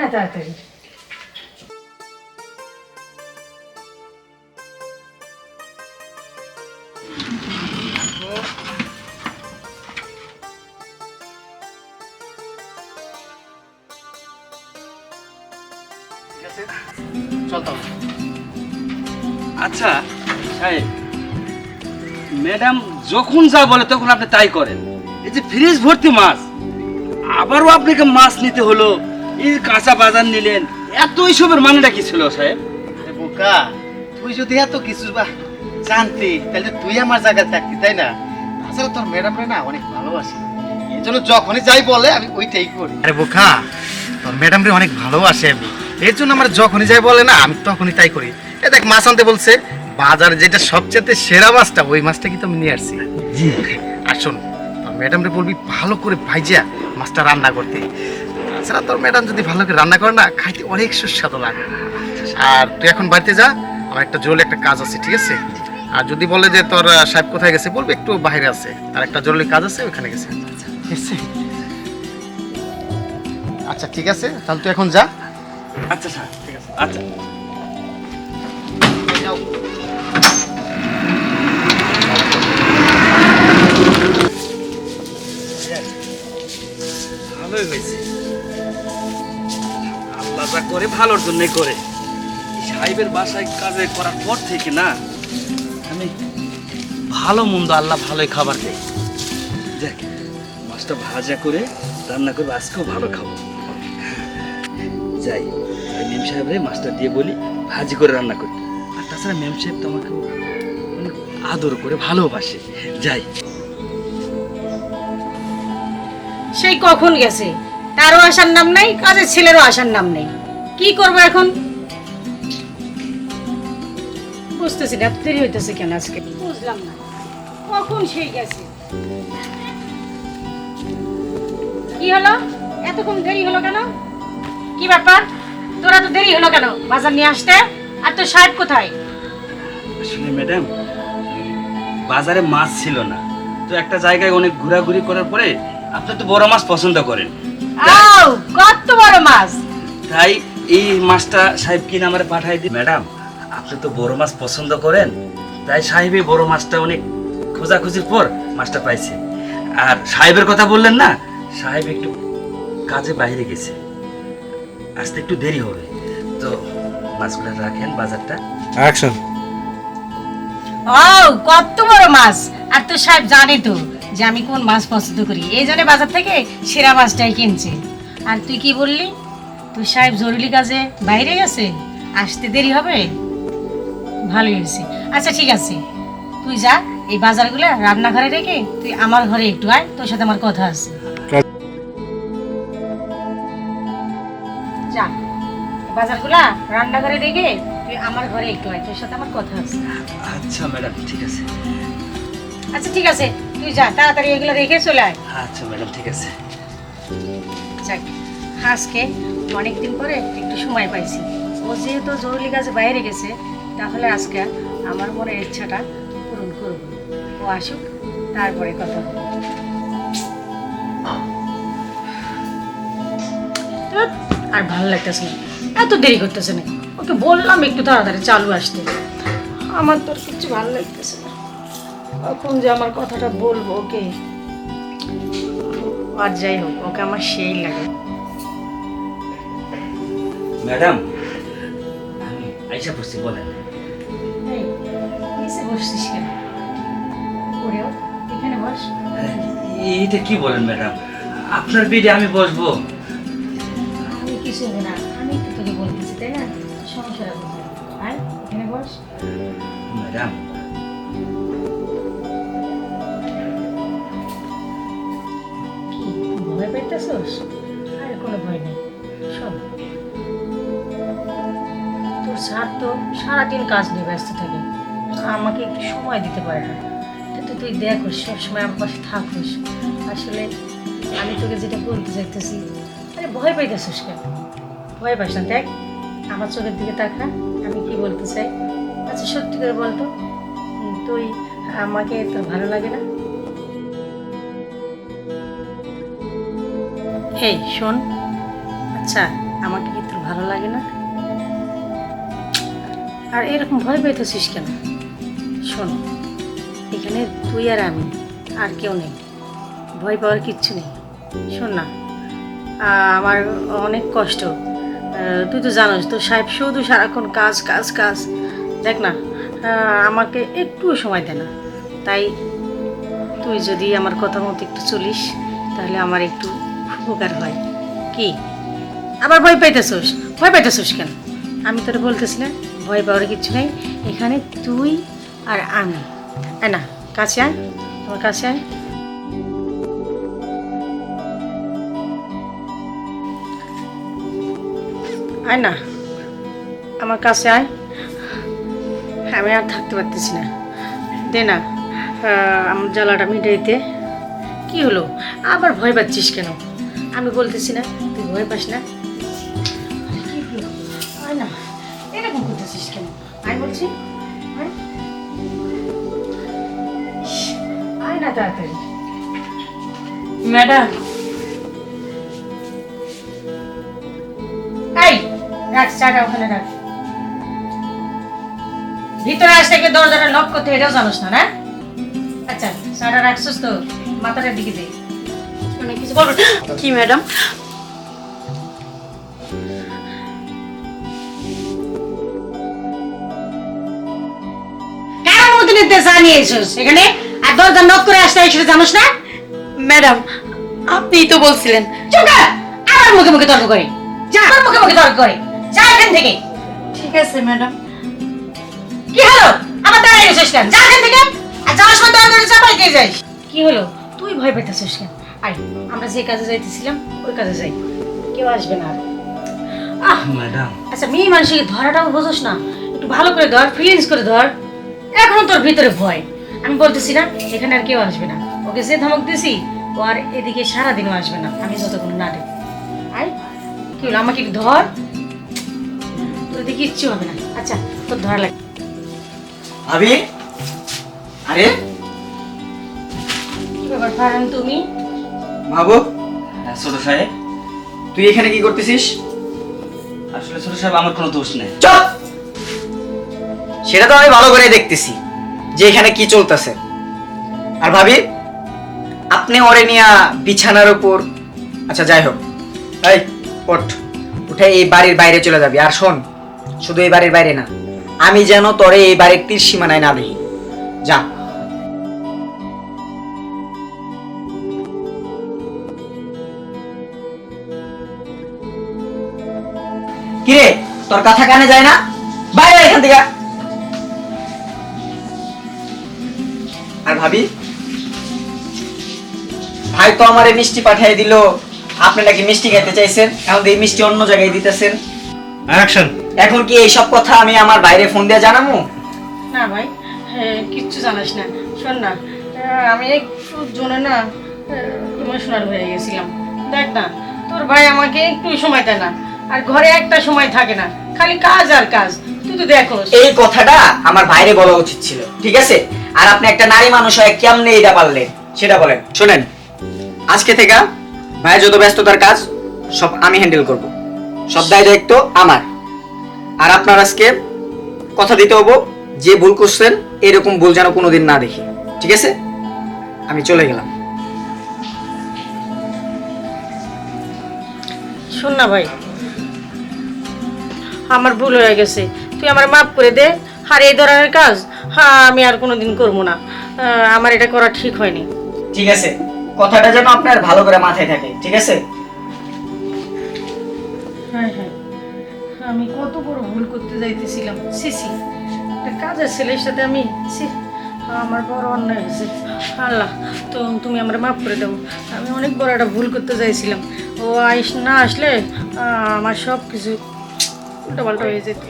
না তাড়াতাড়ি। আচ্ছা সাহেব ম্যাডাম যখন যা বলে তখন আপনি তাই করেন। এই যে ফ্রিজ ভর্তি মাছ, আবারও আপনাকে মাছ নিতে হলো। এই কাঁচা বাজার নিলেন। এত এইসবের মানেটা কি ছিল সাহেব? আরে বোকা তুই যদি এত কিছু বা জানতি তাহলে তুই আমার জায়গায় থাকতি তাই না? তাছাড়া তোর ম্যাডামরা না অনেক ভালোবাসি। এই জন্য যখনই যাই বলে আমি ওইটাই করি। আরে বোকা তোর ম্যাডামরে অনেক ভালোবাসি আমি। এর জন্য আমার যখনই যাই বলে না আমি তখনই তাই করি। এ দেখ মাছ আনতে বলছে বাজারে যেটা সবচেয়ে সেরা মাছটা ওই মাছটা কিন্তু আমি নিয়ে আসছি। জি। আর শোন তোর ম্যাডামরে বলবি ভালো করে ভাইজা মাছটা রান্না করতে। তাছাড়া তোর ম্যাডাম যদি ভালো করে রান্না করে না খাইতে অনেক সুস্বাদু লাগে। আর তুই এখন বাড়িতে যা আমার একটা জরুরি একটা কাজ আছে ঠিক আছে? আর যদি বলে যে তোর সাহেব কোথায় গেছে বলবি একটু বাইরে আছে। তার একটা জরুরি কাজ আছে ওখানে গেছে। ঠিক আছে? আচ্ছা ঠিক আছে তাহলে তুই এখন যা। আচ্ছা স্যার ঠিক আছে আচ্ছা। ভালোই হয়েছে। যা করে ভালোর জন্যই করে। সাহেবের বাসায় কাজে করার পর থেকে না, আমি ভালো মন্দ আল্লাহ ভালোই খাবার দেয় দেখ, মাছটা ভাজা করে রান্না করব, আজকেও ভালো খাব। যাই মেম সাহেবরে মাছটা দিয়ে বলি, ভাজি করে রান্না করি। আর তাছাড়া মেম সাহেব তো আমাকে আদর করে ভালোবাসে। যাই। সেই কখন গেছে? তারও আসার নাম নাই, কাজের ছেলেরও আসার নাম নেই। কি করব এখন? বুঝতেছি না দেরি হইতেছে কেন আজকে? বুঝলাম না। কখন সেই গেছে? কি হলো? এতক্ষণ দেরি হলো কেন? কি ব্যাপার? তোরা তো দেরি হলো কেন? বাজার নিয়ে আসতে? আর তোর সাহেব কোথায়? আসলে ম্যাডাম, বাজারে মাছ ছিল না। তো একটা জায়গায় অনেক ঘোরাঘুরি করার পরে আপনি তো বড় মাছ পছন্দ করেন। আও কত বড় মাছ? তাই এই মাছটা সাহেব কিনে আমার পাঠাই দিই ম্যাডাম আপনি তো বড় মাছ পছন্দ করেন। তাই সাহেব এই বড় মাছটা অনেক খোঁজাখুঁজির পর মাছটা পাইছে। আর সাহেবের কথা বললেন না সাহেব একটু কাজে বাইরে গেছে। আসতে একটু দেরি হবে। তো মাছগুলো রাখেন বাজারটা। অ্যাকশন ও কত বড় মাছ? আর তোর সাহেব জানে তো। যে আমি কোন মাছ পছন্দ করি। এই জন্য বাজার থেকে সেরা মাছটাই কিনছে। আর তুই কি বললি? তুই সাহেব জরুরি কাজে বাইরে গেছে? আসতে দেরি হবে? ভালোই হয়েছে। আচ্ছা ঠিক আছে। তুই যা, এই বাজারগুলো রান্নাঘরে রেখে তুই আমার ঘরে একটু আয়, তোর সাথে আমার কথা আছে। যা, বাজারগুলা রান্নাঘরে রেখে তুই আমার ঘরে একটু আয়, তোর সাথে আমার কথা আছে। আচ্ছা ম্যাডাম, ঠিক আছে। আচ্ছা ঠিক আছে তুই যা তাড়াতাড়ি এগুলো রেখে চলে আয়। আচ্ছা ম্যাডাম ঠিক আছে। যাক আজকে অনেকদিন পরে একটু সময় পাইছি। ও যেহেতু জরুরি কাজে বাইরে গেছে তাহলে আজকে আমার মনের ইচ্ছাটা পূরণ করব। ও আসুক তারপরে কথা আর ভালো লাগতেছে না। এত দেরি করতেছে না ওকে বললাম একটু তাড়াতাড়ি চালু আসতে। আমার তোর কিছু ভালো লাগতেছে না। কখন যে আমার কথাটা বলব ওকে? আর যাই হোক ওকে আমার সেই লাগে। ম্যাডাম আমি আইসা পড়ছি বলেন। নিচে বসছিস কেন? ওরেও এখানে বস। এইটা কি বলেন ম্যাডাম? আপনার বিডে আমি বসবো। আমি কিছু না আমি তো তোকে বলতেছি তাই না? সমস্যাটা এখানে বস। ম্যাডাম ভয় পাইতেছস আর কোনো ভয় নেই সব তোর স্যার তো সারাদিন কাজ নিয়ে ব্যস্ত থাকে, আমাকে একটু সময় দিতে পারে না। কিন্তু তুই দেখোস সবসময় আমার পাশে থাকোস। আসলে আমি তোকে যেটা বলতে চাইতেছি, আরে ভয় পাইতেছিস কেন? ভয় পাস না, দেখ, আমার চোখের দিকে তাকা আমি কি বলতে চাই? আচ্ছা সত্যি করে বলতো তুই আমাকে তোর ভালো লাগে না? এই শোন। আচ্ছা আমাকে কি তোর ভালো লাগে না? আর এরকম ভয় পেতেছিস কেন? শোন, এখানে তুই আর আমি, আর কেউ নেই। ভয় পাওয়ার কিচ্ছু নেই। শোন না আমার অনেক কষ্ট। তুই তো জানোস তো সাহেব শুধু সারাক্ষণ কাজ কাজ কাজ। দেখ না আমাকে একটু সময় দে না। তাই তুই যদি আমার কথা মতো একটু চলিস, তাহলে আমার একটু উপকার হয়। কি? আবার ভয় পাইতেছোস? ভয় পাইতেছোস কেন? আমি তোর বলতেছি না ভয় পাওয়ার কিছু নেই। এখানে তুই আর আমি। না, কাছে আয়। আমার কাছে আয়। আয় না, আমার কাছে আয়। আমি আর থাকতে পারতেছি না। দে না আমার জ্বালাটা মিটাইতে। কি হলো? আবার ভয় পাচ্ছিস কেন? আমি বলতেছি না, তুই ভয় পাস না। আয় বলছি। না ম্যাডাম। রাখ, চাটা ওখানে রাখ। ভিতরে আসতে গিয়ে দরজাটা লক করতে এটাও জানোস না না? আচ্ছা চাটা রাখছিস তো, মাথাটার দিকে দে। কিছু বলব? কি ম্যাডাম? এখানে আর দরজা নক করে আসতে এসে জানোস না? ম্যাডাম আপনিই তো বলছিলেন। চুপ মুখে মুখে তর্ক করে। যা মুখে মুখে তর্ক করে। যা এখান থেকে। ঠিক আছে ম্যাডাম। কি হলো? কেন? যা এখান থেকে। আর যাওয়ার সময় দরজা চাপাই দিয়ে যাইস। কি হলো? তুই ভয় পেতেছিস কেন? আই আমরা যে কাজে যাইতেছিলাম ওই কাজে যাই। কেউ আসবে না আর। আহ! ম্যাডাম। আচ্ছা মেয়ে মানুষকে ধরাটাও বোঝোস না। একটু ভালো করে ধর ফিলিংস করে ধর। এখনও তোর ভিতরে ভয়। আমি বলতেছি না এখানে আর কেউ আসবে না। ওকে যে ধমক দিছি ও আর এদিকে সারাদিনও আসবে না। আমি যতক্ষণ না দেব আই কি হলো? আমাকে একটু ধর। তোর দেখি ইচ্ছে হবে না। আচ্ছা তোর ধরা লাগে ভাবি? আরে? কি ব্যাপার তুমি? ভাবো হ্যাঁ, ছোট সাহেব। তুই এখানে কি করতেছিস? আসলে ছোট সাহেব আমার কোনো দোষ নেই। চপ! সেটা তো আমি ভালো করে দেখতেছি যে এখানে কি চলতেছে। আর ভাবি আপনি ওরে নিয়া বিছানার উপর আচ্ছা যাই হোক। এই ওঠ। উঠে এই বাড়ির বাইরে চলে যাবি। আর শোন শুধু এই বাড়ির বাইরে না আমি যেন তোরে এই বাড়ির তীর সীমানায় না দেখি। যা। কিরে তোর কথা কানে যায় না? বাইরে এখান থেকে। আর ভাবি ভাই তো আমারে মিষ্টি পাঠিয়ে দিল। আপনি নাকি মিষ্টি খেতে চাইছেন? এখন এই মিষ্টি অন্য জায়গায় দিতেছেন। অ্যাকশন এখন কি এইসব কথা আমি আমার বাইরে ফোন দিয়ে জানাব না ভাই হ্যাঁ, কিচ্ছু জানাস না। শোন না আমি একটু জোনে না ইমোশনাল হয়ে গেছিলাম। দেখ না তোর ভাই আমাকে একটু সময় দেয় না। আর ঘরে একটা সময় থাকে না। খালি কাজ আর কাজ। তুই তো দেখোস। এই কথাটা আমার বাইরে বলা উচিত ছিল ঠিক আছে? আর আপনি একটা নারী মানুষ হয়ে কেমনে এটা পারলেন? সেটা বলেন। শোনেন আজকে থেকে ভাই যত ব্যস্ততার কাজ সব আমি হ্যান্ডেল করব। সব দায় দায়িত্ব আমার। আর আপনার আজকে কথা দিতে হব যে ভুল করছেন এরকম ভুল যেন কোনোদিন না দেখি। ঠিক আছে? আমি চলে গেলাম। শোন না ভাই আমার ভুল হয়ে গেছে। তুই আমার মাফ করে দে। আর এই ধরনের কাজ হ্যাঁ আমি আর কোনো দিন করব না। আমার এটা করা ঠিক হয়নি। ঠিক আছে। কথাটা যেন আপনার ভালো করে মাথায় থাকে ঠিক আছে? হ্যাঁ হ্যাঁ আমি কত বড় ভুল করতে যাইতেছিলাম। সিসি একটা কাজের ছেলের সাথে আমি ছি আমার বড় অন্যায় হয়েছে। আল্লাহ তো তুমি আমার মাফ করে দাও। আমি অনেক বড় একটা ভুল করতে চাইছিলাম ও আইস না আসলে আমার সব কিছু উল্টোপাল্টা হয়ে যেত।